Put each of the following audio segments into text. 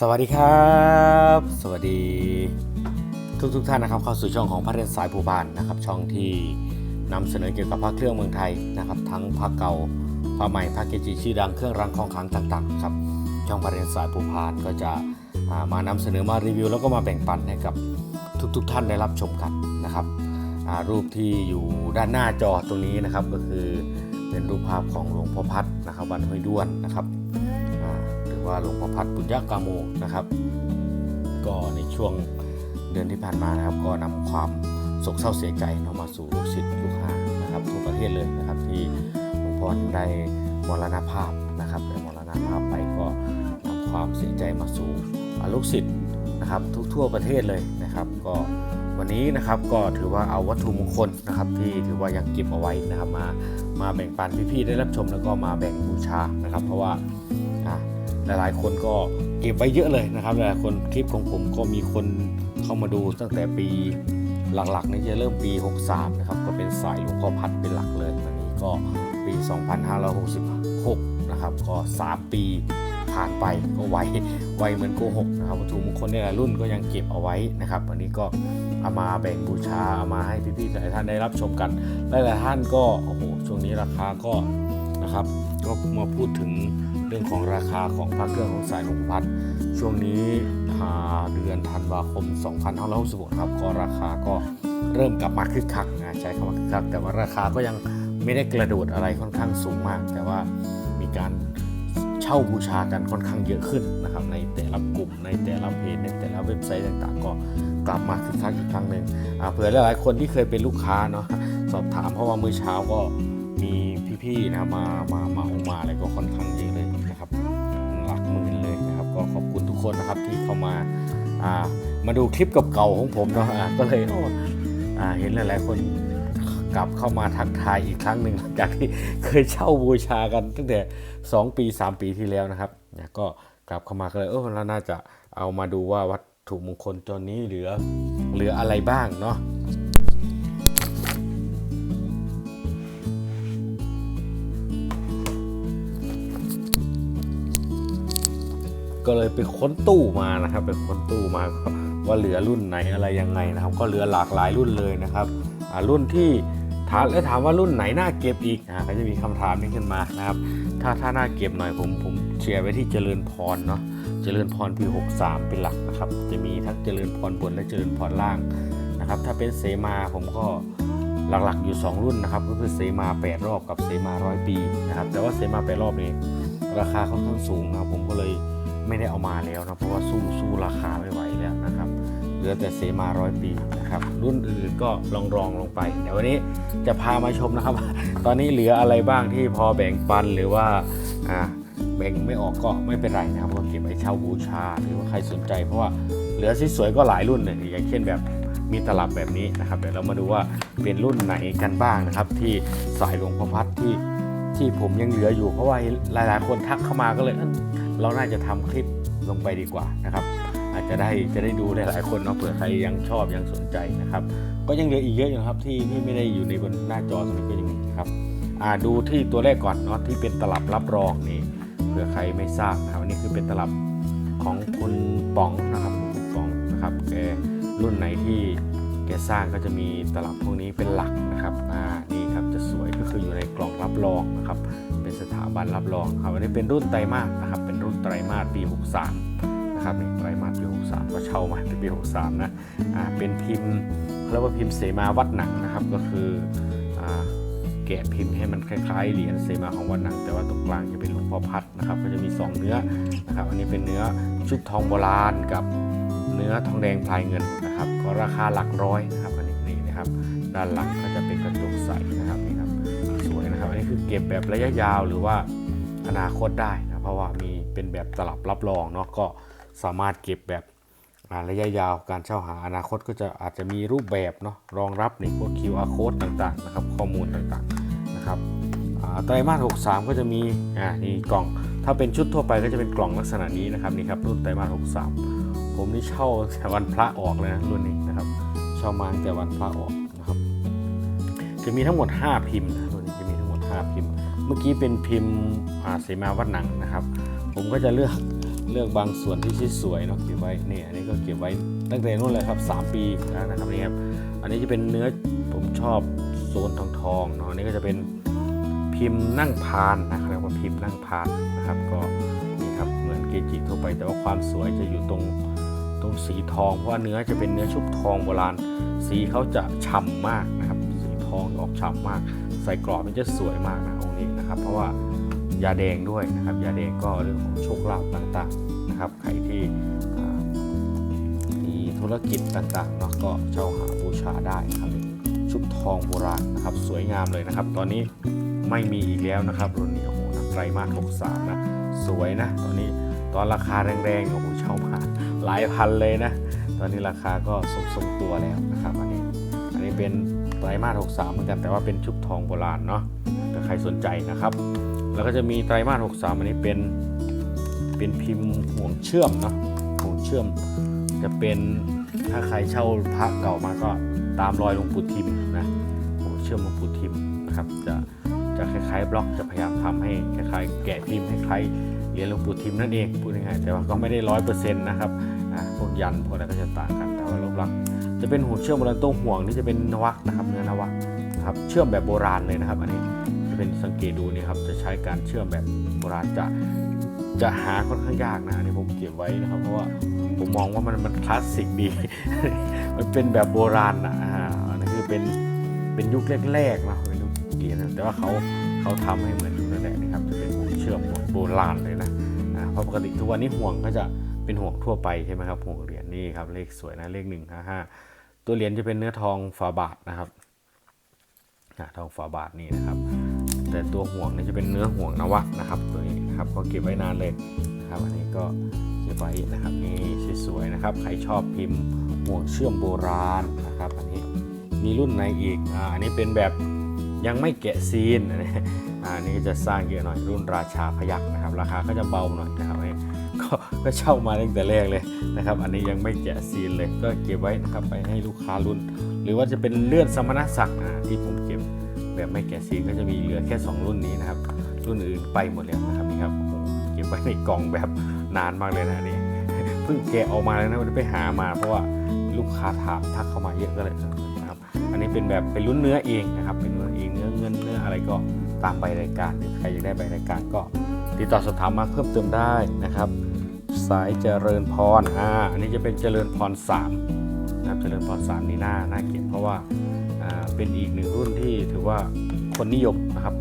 สวัสดีครับ สวัสดี ทุกทุกๆท่านนะครับเข้าสู่ช่องของพระเรศสายภูบานนะครับ ช่องที่นำเสนอเกี่ยวกับพระเครื่องเมืองไทยนะครับ ทั้งพระเก่าพระใหม่พระเกจิชื่อดังเครื่องรางของขลังต่างๆครับช่องพระเรศสายภูพานก็จะามานำเสนอมารีวิว แล้วก็มาแบ่งปันให้กับทุกๆท่านได้รับชมกันนะครับรูปที่อยู่ด้านหน้าจอตรงนี้นะครับก็คือเป็นรูปภาพของหลวงพ่อพัดนะครับวัดห้วยด้วนนะครับ ว่าหลวงพ่อพัดปุญญกาโมนะครับ ก็ในช่วงเดือนที่ผ่านมานะครับ ก็นำความโศกเศร้าเสียใจนามาสู่ลูกศิษย์ลูกหานะครับทั่วประเทศเลยนะครับ ที่หลวงพ่อได้มรณภาพนะครับได้มรณภาพไปก็นำความเสียใจมาสู่ลูกศิษย์นะครับทุกทั่วประเทศเลยนะครับ ก็วันนี้นะครับก็ถือว่าเอาวัตถุมงคลนะครับที่ถือว่ายังเก็บเอาไว้นะครับมามาแบ่งปันพี่ๆได้รับชมแล้วก็มาแบ่งบูชานะครับ เพราะว่า หลายๆ คนก็เก็บไว้เยอะเลยนะครับหลายๆคนคลิปของผมก็มีคนเข้ามาดูตั้งแต่ปีหลักๆนี่จะเริ่มปี 63 นะครับ ก็เป็นสายหลวงพ่อพัดเป็นหลักเลยอันนี้ก็ปี 2566 นะครับ ก็ 3 ปีผ่านไปก็ไวไวเหมือนโกหกนะครับวัตถุมงคลในหลายรุ่นก็ยังเก็บเอาไว้นะครับวันนี้ก็เอามาแบ่งบูชาเอามาให้พี่ๆหลายท่านได้รับชมกันหลายๆท่านก็โอ้โหช่วงนี้ราคาก็นะครับก็มาพูดถึง เรื่องของราคาของพระเครื่องของสายหลวงพัดช่วงนี้อ่าเดือนธันวาคม 2566ครับก็ราคาก็เริ่มกลับมาคึกคักนะใช้คำว่าคึกคัก แต่ว่าราคาก็ยังไม่ได้กระโดดอะไรค่อนข้างสูงมาก แต่ว่ามีการเช่าบูชากันค่อนข้างเยอะขึ้นนะครับในแต่ละกลุ่มในแต่ละเพจในแต่ละเว็บไซต์ต่างๆ ก็กลับมาคึกคักอีกครั้งหนึ่งเผื่อหลายๆคนที่เคยเป็นลูกค้าเนาะสอบถามเพราะว่ามื้อเช้าก็มีพี่ๆนะมามามาองมาอะไรก็ค่อนข้างเยอะเลย ขอบคุณทุกคนนะครับที่เข้ามาอ่ามาดูคลิปเก่าๆของผมเนาะก็เลยอ้อ่าเห็นหลายๆคนกลับเข้ามาทักทายอีกครั้งหนึ่งหลังจากที่เคยเช่าบูชากันตั้งแต่ 2 ปี 3 ปีที่แล้วนะครับเนี่ยก็กลับเข้ามาก็เลยเออเราน่าจะเอามาดูว่าวัตถุมงคลตัวนี้เหลือเหลืออะไรบ้างเนาะ ก็เลยไปค้นตู้มานะครับไปค้นตู้มาว่าเหลือรุ่นไหนอะไรยังไงนะครับ ก็เหลือหลากหลายรุ่นเลยนะครับรุ่นที่ถามและถามว่ารุ่นไหนน่าเก็บอีกอ่าก็จะมีคำถามนี้ขึ้นมานะครับ ถ้าถ้าน่าเก็บหน่อยผมผมเชียร์ไว้ที่เจริญพรเนาะเจริญพรปี 63 เป็นหลักนะครับ จะมีทั้งเจริญพรบนและเจริญพรล่างนะครับ ถ้าเป็นเสมาผมก็หลักๆอยู่ 2 รุ่นนะครับ ก็คือเสมา 8 รอบกับเสมาร้อยปีนะครับ แต่ว่าเสมา 8 รอบนี้ราคาค่อนข้างสูงนะครับผมก็เลย ไม่ได้เอามาแล้วนะเพราะว่าสู้สู้ราคาไม่ไหวแล้วนะครับเหลือแต่เสมาร้อยปีนะครับ รุ่นอื่นก็ลองรองลงไปเดี๋ยววันนี้จะพามาชมนะครับ ตอนนี้เหลืออะไรบ้างที่พอแบ่งปันหรือว่าอ่าแบ่งไม่ออกก็ไม่เป็นไรนะครับก็เก็บไว้เช่าบูชาหรือว่าใครสนใจ เพราะว่าเหลือสวยๆก็หลายรุ่นเลยอย่างเช่นแบบมีตลับแบบนี้นะครับเดี๋ยวเรามาดูว่าเป็นรุ่นไหนกันบ้างนะครับ ที่สายหลวงพ่อพัดที่ที่ผมยังเหลืออยู่เพราะว่าหลายๆ คนทักเข้ามาก็เลย เราน่าจะทำคลิปลงไปดีกว่านะครับ อาจจะได้จะได้ดูหลายๆคนเนาะเผื่อใครยังชอบยังสนใจนะครับ ก็ยังเหลืออีกเยอะอยู่นะครับที่ที่ไม่ได้อยู่ในบนหน้าจอตรงนี้ก็ยังมีครับอ่าดูที่ตัวแรกก่อนเนาะที่เป็นตลับรับรองนี่เผื่อใครไม่ทราบนะครับอันนี้คือเป็นตลับของคุณป๋องนะครับคุณป๋องนะครับแกรุ่นไหนที่แกสร้างก็จะมีตลับพวกนี้เป็นหลักนะครับอ่านี่ครับจะสวยก็คืออยู่ในกล่องรับรองนะครับ เป็นสถาบันรับรองครับอันนี้เป็นรุ่นไตรมาสนะครับ ไตรมาสปี 63 นะครับนี่ไตรมาสปี 63 ก็เช่ามาในปี 63 นะอ่าเป็นพิมพ์เขาเรียกว่าพิมพ์เสมาวัดหนังนะครับ ก็คืออ่าแกะพิมพ์ให้มันคล้ายๆเหรียญเสมาของวัดหนัง แต่ว่าตรงกลางจะเป็นหลวงพ่อพัดนะครับ ก็จะมี 2 เนื้อนะครับ อันนี้เป็นเนื้อชุบทองโบราณกับเนื้อทองแดงพลายเงินนะครับ ก็ราคาหลักร้อยนะครับ อันนี้นี่นะครับ ด้านหลังก็จะเป็นกระจกใสนะครับนี่ครับสวยนะครับ อันนี้คือเก็บแบบระยะยาวหรือว่าอนาคตได้นะเพราะว่ามี เป็นแบบตลับรับรองเนาะก็สามารถเก็บแบบระยะยาวการเช่าหาอนาคตก็จะอาจจะมีรูปแบบเนาะรองรับในพวก QR code ต่างๆนะครับข้อมูลต่างๆนะครับไตรมาส 63 ก็จะมีอ่านี่กล่อง ถ้าเป็นชุดทั่วไปก็จะเป็นกล่องลักษณะนี้นะครับนี่ครับรุ่นไตรมาส 63 ผมนี่เช่าแต่วันพระออกเลยนะรุ่นนี้นะครับเช่ามาแต่วันพระออกนะครับจะมีทั้งหมด 5 พิมพ์นะตัวนี้จะมีทั้งหมด 5 พิมพ์ เมื่อกี้เป็นพิมพ์อ่าเสมาวัดหนังนะครับ ผมก็จะเลือกเลือกบางส่วนที่ชิดสวยเนาะเก็บไว้นี่อันนี้ก็เก็บไว้ตั้งแต่นู่นเลยครับ 3 ปีแล้วนะครับนี่ครับอันนี้จะเป็นเนื้อผมชอบโซนทองทองเนาะอันนี้ก็จะเป็นพิมพ์นั่งพานนะครับเรียกว่าพิมพ์นั่งพานนะครับก็นี่ครับเหมือนเกจิทั่วไปแต่ว่าความสวยจะอยู่ตรงตรงสีทองเพราะว่าเนื้อจะเป็นเนื้อชุบทองโบราณ สีเขาจะฉ่ำมากนะครับสีทองออกฉ่ำมาก ใส่กรอบมันจะสวยมากนะองค์นี้นะครับ เพราะว่า ยาแดงด้วยนะครับ ยาแดงก็เรื่องของโชคลาภต่างๆนะครับ ใครที่มีธุรกิจต่างๆเนาะก็เช่าหาบูชาได้ครับ ชุบทองโบราณนะครับ สวยงามเลยนะครับ ตอนนี้ไม่มีอีกแล้วนะครับรุ่นนี้โอ้โหนะไตรมาส63นะสวยนะ ตอนนี้ตอนราคาแรงๆโอ้โหเช่ามาหลายพันเลยนะ ตอนนี้ราคาก็ทรงๆตัวแล้วนะครับอันนี้อันนี้เป็นไตรมาส63เหมือนกันแต่ว่าเป็นชุบทองโบราณเนาะถ้าใครสนใจนะครับ แล้วก็จะมีไตรมาส63 อันนี้เป็นเป็นพิมพ์ห่วงเชื่อมเนาะห่วงเชื่อมจะเป็นถ้าใครเช่าพระเก่ามาก็ตามรอยหลวงปู่ทิมนะห่วงเชื่อมหลวงปู่ทิมนะครับจะจะคล้ายๆบล็อกจะพยายามทำให้คล้ายๆแกะพิมพ์ให้คล้ายเหรียญหลวงปู่ทิมนั่นเองพูดง่ายๆแต่ว่าก็ไม่ได้ร้อยเปอร์เซ็นต์นะครับอ่าพวกยันพวกอะไรก็จะต่างกันแต่ว่ารูปลักษณ์จะเป็นห่วงเชื่อมโบราณตัวห่วงนี่จะเป็นนวักนะครับเนื้อนวักนะครับเชื่อมแบบโบราณเลยนะครับอันนี้ เป็นสังเกตดูนี่ครับจะใช้การเชื่อมแบบโบราณจะจะหาค่อนข้างยากนะอันนี้ผมเก็บไว้นะครับ เพราะว่าผมมองว่ามันมันคลาสสิกดี มันเป็นแบบโบราณนะอ่าอันนี้คือเป็นเป็นยุคแรกๆนะเป็นยุคเกียรแต่ว่าเขาเขาทำให้เหมือนยุคแรกๆนะครับจะเป็นเชื่อมโบราณเลยนะอ่าเพราะปกติทุกวันนี้ห่วงก็จะเป็นห่วงทั่วไปใช่ไหมครับห่วงเหรียญนี่ครับเลขสวยนะเลขหนึ่งห้าห้าตัวเหรียญจะเป็นเนื้อทองฝาบาทนะครับทองฝาบาทนี่นะครับ แต่ตัวห่วงนี่จะเป็นเนื้อห่วงนวะนะครับ ตัวนี้นะครับก็เก็บไว้นานเลยนะครับ อันนี้ก็เก็บไว้นะครับนี่สวยๆนะครับ ใครชอบพิมพ์ห่วงเชื่อมโบราณนะครับ อันนี้มีรุ่นไหนอีกอ่าอันนี้เป็นแบบยังไม่แกะซีนอันนี้อันนี้จะสร้างเยอะหน่อยรุ่นราชาพยักนะครับ ราคาก็จะเบาหน่อยนะครับอันนี้ก็ก็เช่ามาตั้งแต่แรกเลยนะครับ อันนี้ยังไม่แกะซีนเลยก็เก็บไว้นะครับไปให้ลูกค้ารุ่น หรือว่าจะเป็นเลื่อนสมณศักดิ์อ่าที่ผมเก็บ แบบไม่แกะซีนก็จะมีเหลือแค่ 2 รุ่นนี้นะครับ รุ่นอื่นไปหมดแล้วนะครับนี่ครับเก็บไว้ในกล่องแบบนานมากเลยนะนี่เพิ่งแกะออกมาเลยนะวันนี้ไปหามา เพราะว่าลูกค้าถามทักเข้ามาเยอะก็เลยนะครับ อันนี้เป็นแบบเป็นรุ่นเนื้อเองนะครับ เป็นเนื้อเองเนื้อเงินเนื้ออะไรก็ตามใบรายการใครอยากได้ใบรายการก็ติดต่อสอบถามมาเพิ่มเติมได้นะครับ สายเจริญพรอ่าอันนี้จะเป็นเจริญพร3นะครับเจริญพร3นี่น่าน่าเก็บเพราะว่า เป็นอีกหนึ่งรุ่นที่ถือว่าคนนิยมนะครับ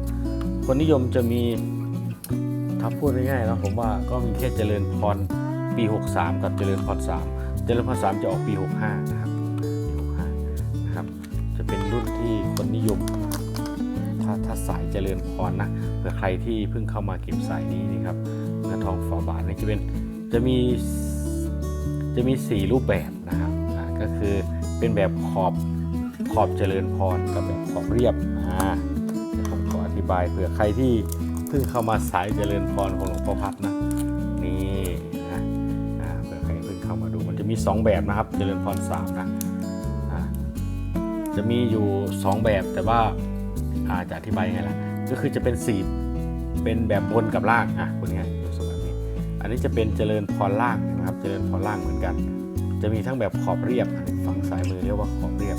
คนนิยมจะมีถ้าพูดง่ายๆนะผมว่าก็มีแค่เจริญพรปี 63 กับเจริญพร3 เจริญพร3จะออกปี 65 นะครับปี65นะครับ จะเป็นรุ่นที่คนนิยม ถ้าถ้าสายเจริญพรนะเผื่อใครที่เพิ่งเข้ามาเก็บสายนี้นี่ครับเนื้อทองฝาบาทนี่จะเป็นจะมีจะมีสี่รูปแบบนะครับก็คือเป็นแบบขอบ ขอบเจริญพรกับแบบขอบเรียบอ่าผมขออธิบายเผื่อใครที่เพิ่งเข้ามาสายเจริญพรของหลวงพ่อพัดนะนี่นะอ่าเผื่อใครเพิ่งเข้ามาดูมันจะมี 2 แบบนะครับ เจริญพร3นะอ่าจะมีอยู่ 2 แบบแต่ว่าอาจะอธิบายไงล่ะก็คือจะเป็นสีเป็นแบบบนกับล่างอะคุณง่ายดูสแบบนี้อันนี้จะเป็นเจริญพรล่างนะครับ เจริญพรล่างเหมือนกัน จะมีทั้งแบบขอบเรียบฝั่งซ้ายมือเรียกว่าขอบเรียบ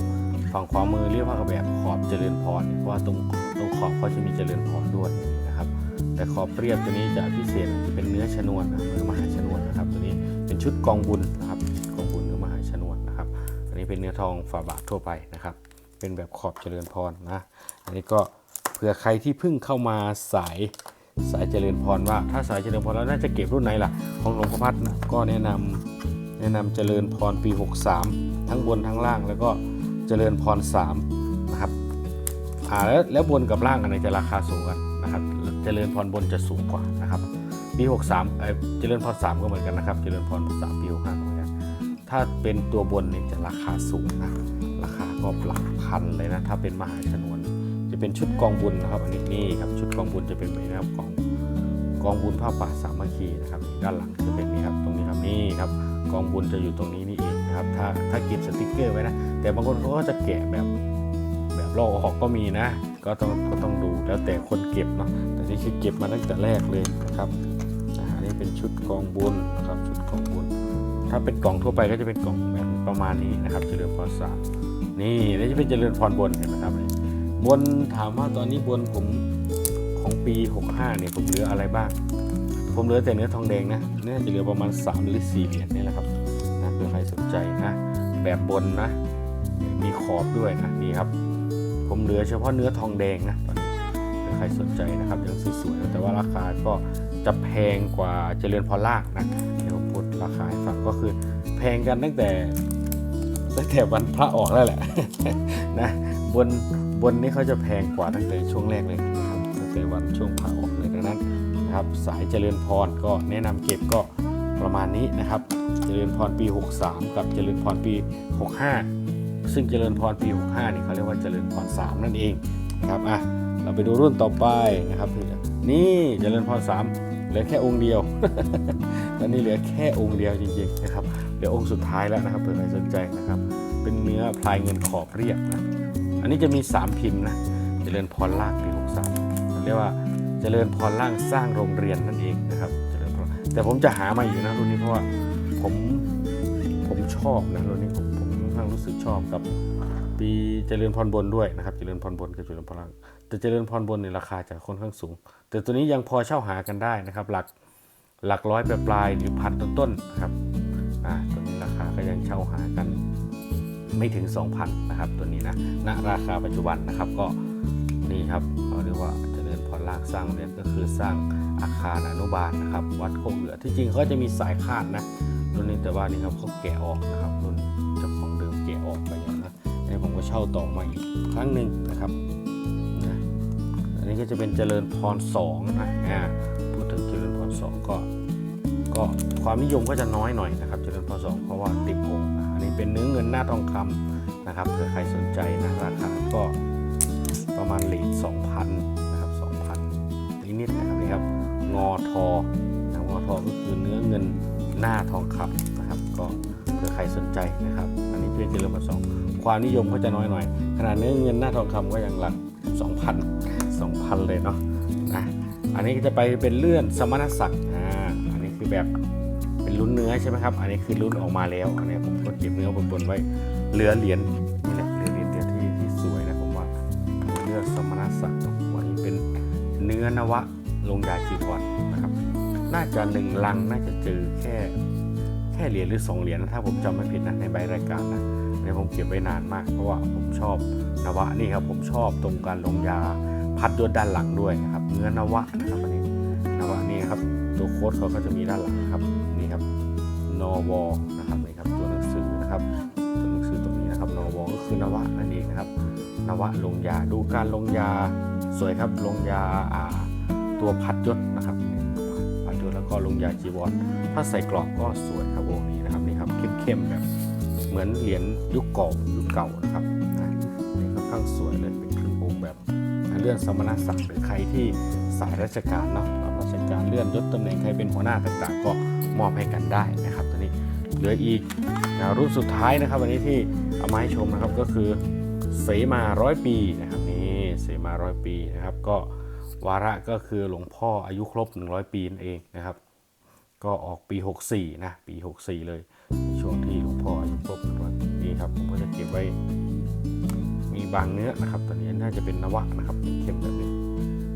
ฝั่งขวามือเรียกว่าแบบขอบเจริญพรเพราะว่าตรงตรงขอบเขาจะมีเจริญพรด้วยนะครับ แต่ขอบเรียบตัวนี้จะพิเศษจะเป็นเนื้อชนวนเนื้อมหาชนวนนะครับ ตัวนี้เป็นชุดกองบุญนะครับกองบุญหรือมหาชนวนนะครับอันนี้เป็นเนื้อทองฝาบาททั่วไปนะครับ เป็นแบบขอบเจริญพรนะอันนี้ก็เผื่อใครที่เพิ่งเข้ามาสายสายเจริญพรว่าถ้าสายเจริญพรแล้วน่าจะเก็บรุ่นไหนล่ะของหลวงพ่อพัดนะก็แนะนำแนะนำเจริญพรปี 63 ทั้งบนทั้งล่างแล้วก็ เจริญพร3นะครับอ่าแล้วแล้วบนกับล่างอันไหนจะราคาสูงกันนะครับ เจริญพรบนจะสูงกว่านะครับปี63เอ่อเจริญพร3ก็เหมือนกันนะครับ เจริญพร3ปี65เหมือนกันถ้าเป็นตัวบนเนี่ยจะราคาสูงนะราคาก็หลักพันเลยนะถ้าเป็นมหาชนวนจะเป็นชุดกองบุญนะครับอันนี้นี่ครับชุดกองบุญจะเป็นแบบนี้นะครับกองกองบุญผ้าป่าสามัคคีนะครับด้านหลังจะเป็นนี่ครับตรงนี้ครับนี่ครับกองบุญจะอยู่ตรงนี้นี่เอง นะครับ ถ้าถ้าเก็บสติกเกอร์ไว้นะ แต่บางคนเขาก็จะแกะแบบแบบลอกออกก็มีนะ ก็ต้องก็ต้องดูแล้วแต่คนเก็บเนาะ แต่นี่คือเก็บมาตั้งแต่แรกเลยนะครับอันนี้เป็นชุดกองบุญนะครับชุดกองบุญถ้าเป็นกล่องทั่วไปก็จะเป็นกล่องแบบประมาณนี้นะครับ เจริญพรสามนี่นี่จะเป็นเจริญพรบนเห็นไหมครับบนถามว่าตอนนี้บนผมของปี 65เนี่ยผมเหลืออะไรบ้าง ผมเหลือแต่เนื้อทองแดงนะน่าจะเหลือประมาณ 3 หรือ 4 เหรียญนี่แหละครับ เผื่อใครสนใจนะ แบบบนนะ มีขอบด้วยนะนี่ครับ ผมเหลือเฉพาะเนื้อทองแดงนะตอนนี้เผื่อใครสนใจนะครับยังสวยๆแต่ว่าราคาก็จะแพงกว่าเจริญพรล่างนะเดี๋ยวพูดราคาให้ฟังก็คือแพงกันตั้งแต่ตั้งแต่วันพระออกแล้วแหละนะบนบนนี้เขาจะแพงกว่าตั้งแต่ช่วงแรกเลยนะครับตั้งแต่วันช่วงพระออกเลยดังนั้นนะครับสายเจริญพรก็แนะนำเก็บก็ ประมาณนี้นะครับ เจริญพรปี 63 กับเจริญพรปี 65 ซึ่งเจริญพรปี 65นี่เขาเรียกว่าเจริญพร 3 นั่นเองนะครับอะเราไปดูรุ่นต่อไปนะครับ นี่เจริญพร 3 เหลือแค่องค์เดียวตอนนี้เหลือแค่องค์เดียวจริงๆนะครับเดี๋ยวองค์สุดท้ายแล้วนะครับเผื่อใครสนใจนะครับ เป็นเนื้อพลายเงินขอบเรียบนะอันนี้จะมี 3 พิมพ์นะเจริญพรล่างปี 63เขาเรียกว่าเจริญพรล่างสร้างโรงเรียนนั่นเองนะครับ แต่ผมจะหามาอยู่นะรุ่นนี้เพราะว่าผมผมชอบนะรุ่นนี้ผมผมค่อนข้างรู้สึกชอบกับ ปีเจริญพรบนด้วยนะครับ เจริญพรบนกับเจริญพรล่างแต่เจริญพรบนเนี่ยราคาจะค่อนข้างสูง แต่ตัวนี้ยังพอเช่าหากันได้นะครับ หลักหลักร้อยปลายๆหรือพันต้นๆนะครับอ่าตัวนี้ราคาก็ยังเช่าหากันไม่ถึง 2,000นะครับ ตัวนี้นะณราคาปัจจุบันนะครับก็นี่ครับเขาเรียกว่าเจริญพรล่างสร้างโรงเรียนก็คือสร้าง อาคารอนุบาลนะครับ วัดโคกเหือที่จริงเขาจะมีสายคาดนะรุ่นนี้แต่ว่านี่ครับเขาแกะออกนะครับรุ่นเจ้าของเดิมแกะออกไปอย่างนะอันนี้ผมก็เช่าต่อมาอีกครั้งหนึ่งนะครับนะอันนี้ก็จะเป็นเจริญพร2นะอ่าพูดถึงเจริญพร2ก็ก็ความนิยมก็จะน้อยหน่อยนะครับ เจริญพรสองเพราะว่าติดองค์อันนี้เป็นเนื้อเงินหน้าทองคำนะครับเผื่อใครสนใจนะราคาก็ประมาณเหรียญ งอทอนะงอทอก็คือเนื้อเงินหน้าทองคำนะครับ ก็เผื่อใครสนใจนะครับ อันนี้เป็นเจริญพรสองความนิยมก็จะน้อยหน่อยขนาดเนื้อเงินหน้าทองคำก็ยังหลัก2,000 2,000 เลยเนาะนะอันนี้ก็จะไปเป็นเลื่อนสมณศักดิ์อ่าอันนี้คือแบบเป็นลุ้นเนื้อใช่ไหมครับ อันนี้คือลุ้นออกมาแล้วอันนี้ผมก็เก็บเนื้อบนๆไว้เหลือเหรียญนี่แหละเหลือเหรียญเดียวที่ที่สวยนะผมว่าเลือดสมณศักดิ์วันนี้เป็นเนื้อนวะ ลงยาจีวรนะครับ น่าจะหนึ่งลังน่าจะเจอแค่แค่เหรียญหรือสองเหรียญนะถ้าผมจำไม่ผิดนะในใบรายการนะเนี่ยผมเก็บไว้นานมากเพราะว่าผมชอบนวะนี่ครับผมชอบตรงการลงยาพัดยศด้านหลังด้วยนะครับเนื้อนวะนะครับอันนี้นวะนี่ครับตัวโค้ดเขาก็จะมีด้านหลังครับนี่ครับนวนะครับนี่ครับตัวหนังสือนะครับตัวหนังสือตรงนี้นะครับนวก็คือนวะนั่นเองนะครับนวะลงยาดูการลงยาสวยครับลงยาอ่า ตัวพัดยศนะครับพัดยศแล้วก็ลงยาจีวรถ้าใส่กรอบก็สวยครับวงนี้นะครับนี่ครับเข้มๆแบบเหมือนเหรียญยุคเก่ายุคเก่านะครับนะนี่ค่อนข้างสวยเลยเป็นครึ่งองค์แบบเลื่อนสมณศักดิ์หรือใครที่สายราชการเนาะรับราชการเลื่อนยศตำแหน่งใครเป็นหัวหน้าต่างๆ ก็มอบให้กันได้นะครับตัวนี้เหลืออีกนะรูปสุดท้ายนะครับ วันนี้ที่เอามาให้ชมนะครับก็คือเสมาร้อยปีนะครับนี่เสมาร้อยปีนะครับก็ วาระก็คือหลวงพ่ออายุครบ 100 ปีนั่นเองนะครับ ก็ออกปี 64 นะ ปี 64 เลย ช่วงที่หลวงพ่ออายุครบ 100 ปีนี่ครับ ผมก็จะเก็บไว้ มีบางเนื้อนะครับตัวนี้น่าจะเป็นนวะนะครับเข้มแบบนี้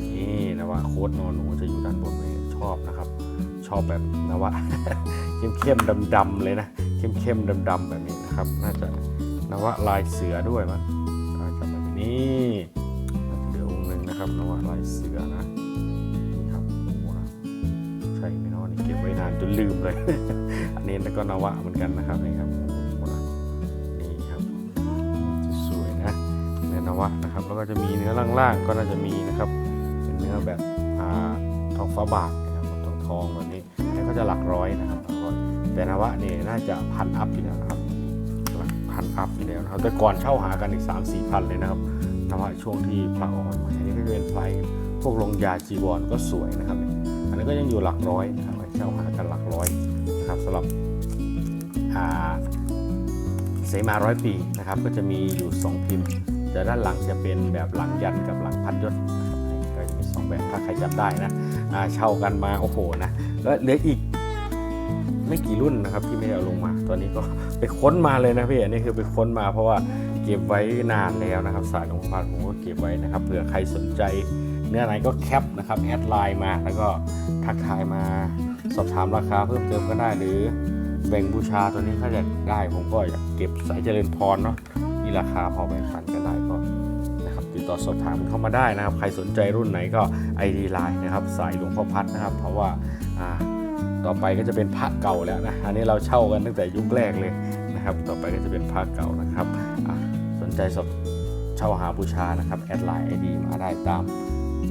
นี่นวะโค้ดนอนหนูจะอยู่ด้านบนเลยชอบนะครับ ชอบแบบนวะ เข้มๆดำๆเลยนะ เข้มๆดำๆแบบนี้นะครับ น่าจะนวะลายเสือด้วยมั้งถ้าจำไม่ผิดนี่ นะครับนวะลายเสือนะนี่ครับโอ้โหนะใช่ไหมเนาะนี่เก็บไว้นานจนลืมเลย อันนี้แล้วก็นวะเหมือนกันนะครับนี่ครับโอ้โหนะนี่ครับสวยนะเนื้อนวะนะครับ แล้วก็จะมีเนื้อล่างๆก็น่าจะมีนะครับ เป็นเนื้อแบบอ่าทองฟ้าบาทนะครับทองทองแบบนี้อันนี้ก็จะหลักร้อยนะครับร้อยแต่นวะเนี่ยน่าจะพันอัพอยู่แล้วนะครับพันอัพอยู่แล้วนะครับแต่ก่อนเช่าหากันอีก3 4มสี่พันเลยนะครับ นวะช่วงที่พระออกมาอันนี้ก็จะเป็นไฟพวกลงยาจีวรก็สวยนะครับ อันนี้ก็ยังอยู่หลักร้อยนะครับเช่าหากันหลักร้อยนะครับสำหรับอาเสมาร้อยปีนะครับ ก็จะมีอยู่ 2 พิมพ์แต่ด้านหลังจะเป็นแบบหลังยันกับหลังพัดยศนะครับก็จะมีสองแบบถ้าใครจำได้นะเช่ากันมาโอ้โหนะแล้วเหลืออีกไม่กี่รุ่นนะครับที่ไม่ได้เอาลงมาตัวนี้ก็ไปค้นมาเลยนะพี่อันนี้คือไปค้นมาเพราะว่า ก็บไว้นานแล้วนะครับ สายหลวงพ่อพัดผมก็เก็บไว้นะครับเผื่อใครสนใจเนื้อไหนก็แคปนะครับแอดไลน์มาแล้วก็ทักทายมาสอบถามราคาเพิ่มเติมก็ได้หรือแบ่งบูชาตัวนี้ถ้าอยากได้ผมก็อยากเก็บสายเจริญพรเนาะมีราคาพอแบ่งปันกันได้ก็นะครับติดต่อสอบถามเข้ามาได้นะครับ ใครสนใจรุ่นไหนก็ ID ไลน์นะครับ สายหลวงพ่อพัดนะครับ เพราะว่าต่อไปก็จะเป็นพระเก่าแล้วนะอันนี้เราเช่ากันตั้งแต่ยุคแรกเลยนะครับ ต่อไปก็จะเป็นพระเก่านะครับ ใจสดเช่าหาบูชานะครับแอดไลน์ไอดีมาได้ตาม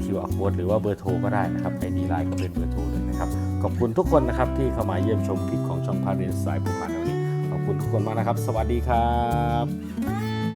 QR code หรือว่าเบอร์โทรก็ได้นะครับไอดีไลน์ก็เป็นเบอร์โทรเลยนะครับ ขอบคุณทุกคนนะครับที่เข้ามาเยี่ยมชมคลิปของช่องพาเรนสายผู้พันในวันนี้ ขอบคุณทุกคนมากนะครับ สวัสดีครับ